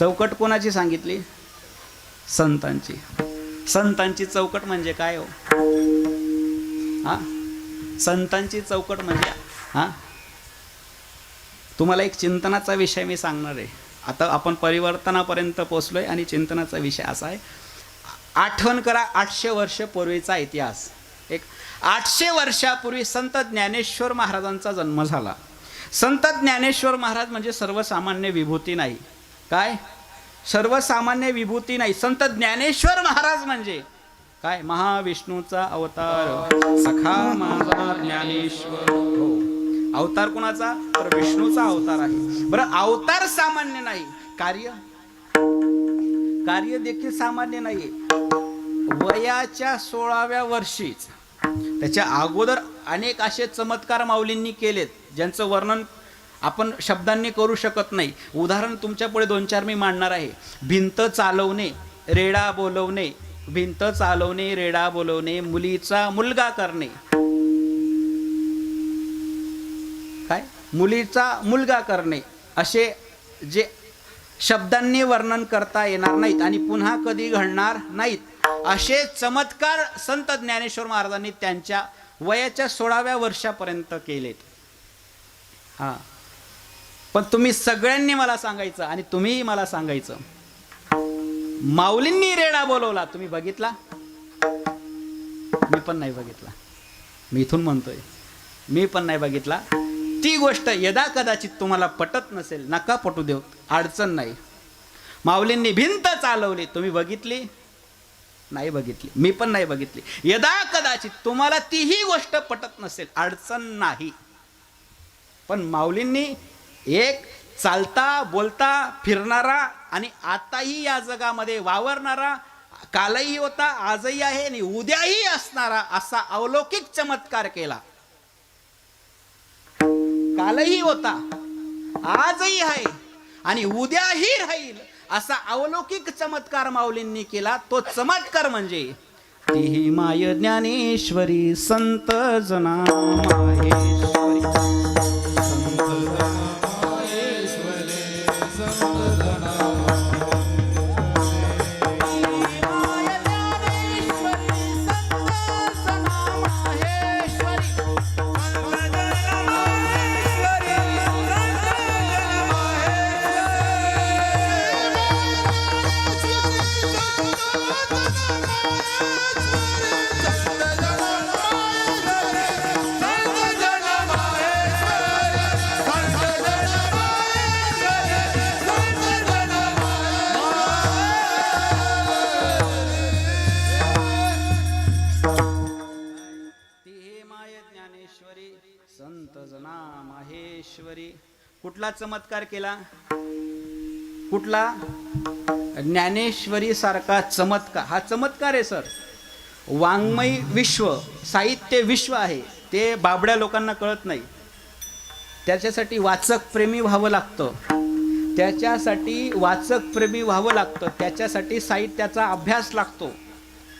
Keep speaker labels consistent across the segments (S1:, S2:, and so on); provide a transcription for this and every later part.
S1: चौकट कोणाची सांगितली? संतांची. संतांची चौकट म्हणजे काय हो? हा? संतांची चौकट म्हणजे हा? तुम्हाला एक चिंतनाचा विषय मी सांगणार आहे. आता आपण परिवर्तनापर्यंत पोचलोय आणि चिंतनाचा विषय असा आहे. आठवण करा आठशे वर्ष पूर्वीचा इतिहास. एक आठशे वर्षापूर्वी संत ज्ञानेश्वर महाराजांचा जन्म झाला. संत ज्ञानेश्वर महाराज म्हणजे सर्वसामान्य विभूती नाही. काय? सर्वसामान्य विभूती नाही. संत ज्ञानेश्वर महाराज म्हणजे. काय? महाविष्णूचा अवतार. सखा माझा ज्ञानेश्वर. हो. अवतार कोणाचा? तर विष्णूचा अवतार आहे. बरं अवतार सामान्य नाही. कार्य? कार्य देखील सामान्य नाही वयाच्या सोळाव्या वर्षीच. त्याच्या अगोदर अनेक असे चमत्कार माऊलींनी केलेत ज्यांचं वर्णन आपण शब्दांनी करू शकत नाही. उदाहरण तुमच्यापुढे दोन चार मी मांडणार आहे. भिंत चालवणे रेडा बोलवणे भिंत चालवणे रेडा बोलवणे मुलीचा मुलगा करणे. काय? मुलीचा मुलगा करणे. असे जे शब्दांनी वर्णन करता येणार नाहीत आणि पुन्हा कधी घडणार नाहीत. असे चमत्कार संत ज्ञानेश्वर महाराजांनी त्यांच्या वयाच्या सोळाव्या वर्षापर्यंत केलेत. हा. पण तुम्ही सगळ्यांनी मला सांगायचं आणि तुम्हीही मला सांगायचं. माऊलींनी रेडा बोलवला. तुम्ही बघितला? मी पण नाही बघितला. मी इथून म्हणतोय. मी पण नाही बघितला. ती गोष्ट यदा कदाचित तुम्हाला पटत नसेल नका पटू देऊ. अडचण नाही. माऊलींनी भिंत चालवली. तुम्ही बघितली? नाही बघितली. मी पण नाही बघितली. यदा कदाचित तुम्हाला तीही गोष्ट पटत नसेल अडचण नाही. पण माऊलींनी एक चालता बोलता फिरणारा आणि आताही या जगामध्ये वावरणारा कालही होता आजही आहे आणि उद्याही असणारा असा अवलौकिक चमत्कार केला. कालही होता आजही आहे आणि उद्याही राहील असा अलौकिक चमत्कार माऊलींनी केला. तो चमत्कार म्हणजे तीही माय ज्ञानेश्वरी संत जना संत जना माहेश्वरी. कुठला चमत्कार केला? कुठला? ज्ञानेश्वरी सारखा चमत्कार. हा चमत्कार आहे सर. वाङ्मय विश्व साहित्य विश्व आहे. ते बाबड्या लोकांना कळत नाही. त्याच्यासाठी वाचक प्रेमी व्हावं लागतं. त्याच्यासाठी वाचक प्रेमी व्हावं लागतं. त्याच्यासाठी साहित्याचा अभ्यास लागतो.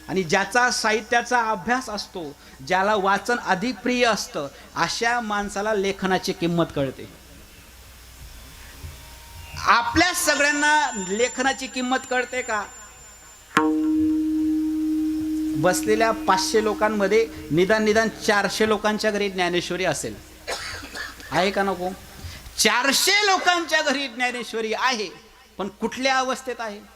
S1: आणि ज्याचा साहित्याचा अभ्यास असतो ज्याला वाचन अधिक प्रिय असतं अशा माणसाला लेखनाची किंमत कळते. आपल्या सगळ्यांना लेखनाची किंमत कळते का? बसलेल्या पाचशे लोकांमध्ये निदान निदान चारशे लोकांच्या घरी ज्ञानेश्वरी असेल. आहे का नको? चारशे लोकांच्या घरी ज्ञानेश्वरी आहे पण कुठल्या अवस्थेत आहे?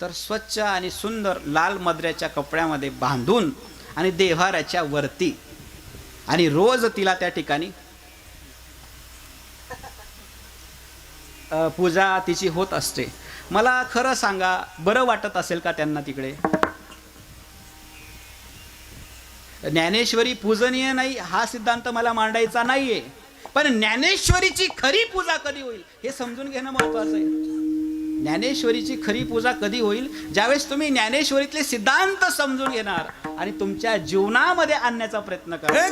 S1: तर स्वच्छ आणि सुंदर लाल मद्र्याच्या कपड्यामध्ये बांधून आणि देव्हाऱ्याच्या वरती. आणि रोज तिला त्या ठिकाणी पूजा तिची होत असते. मला खरं सांगा बरं वाटत असेल का त्यांना तिकडे? ज्ञानेश्वरी पूजनीय नाही हा सिद्धांत मला मांडायचा नाहीये. पण ज्ञानेश्वरीची खरी पूजा कधी होईल हे समजून घेणं महत्वाचं आहे. ज्ञानेश्वरीची खरी पूजा कधी होईल? ज्यावेळेस तुम्ही ज्ञानेश्वरीतले सिद्धांत समजून घेणार आणि तुमच्या जीवनामध्ये आणण्याचा प्रयत्न करा.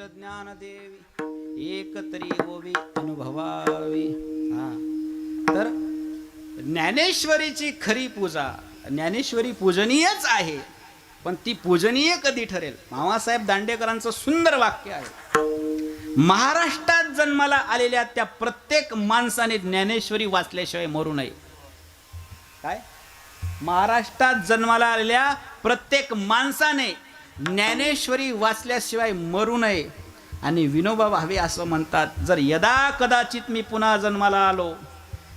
S1: श्रेष्ठ ज्ञान देवी एक तरी ओवी अनुभवावी. हा. तर ज्ञानेश्वरीची खरी पूजा ज्ञानेश्वरी पूजनीयच आहे पण ती पूजनीय कधी ठरेल? मामासाहेब दांडेकरांचं सुंदर वाक्य आहे. महाराष्ट्रात जन्माला आलेल्या त्या प्रत्येक माणसाने ज्ञानेश्वरी वाचल्याशिवाय मरू नये. काय? महाराष्ट्रात जन्माला आलेल्या प्रत्येक माणसाने ज्ञानेश्वरी वाचल्याशिवाय मरू नये. आणि विनोबा भावे असं म्हणतात जर यदा कदाचित मी पुन्हा जन्माला आलो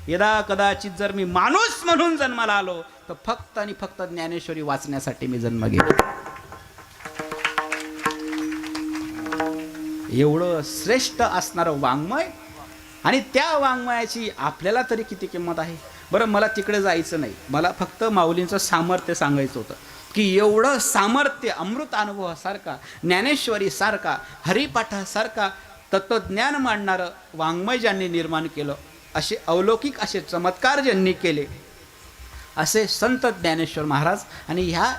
S1: यदा कदाचित जर मी माणूस म्हणून जन्माला आलो तर फक्त आणि फक्त ज्ञानेश्वरी वाचण्यासाठी मी जन्म घेतो. एवढं श्रेष्ठ असणारं वाङ्मय आणि त्या वाङ्मयाची आपल्याला तरी किती किंमत आहे? बरं मला तिकडे जायचं नाही. मला फक्त माऊलींचं सामर्थ्य सांगायचं होतं. की एवढं सामर्थ्य अमृत अनुभवासारखा ज्ञानेश्वरीसारखा हरिपाठासारखा तत्त्वज्ञान मांडणारं वाङ्मय ज्यांनी निर्माण केलं असे अलौकिक असे चमत्कार ज्यांनी केले असे संत ज्ञानेश्वर महाराज आणि ह्या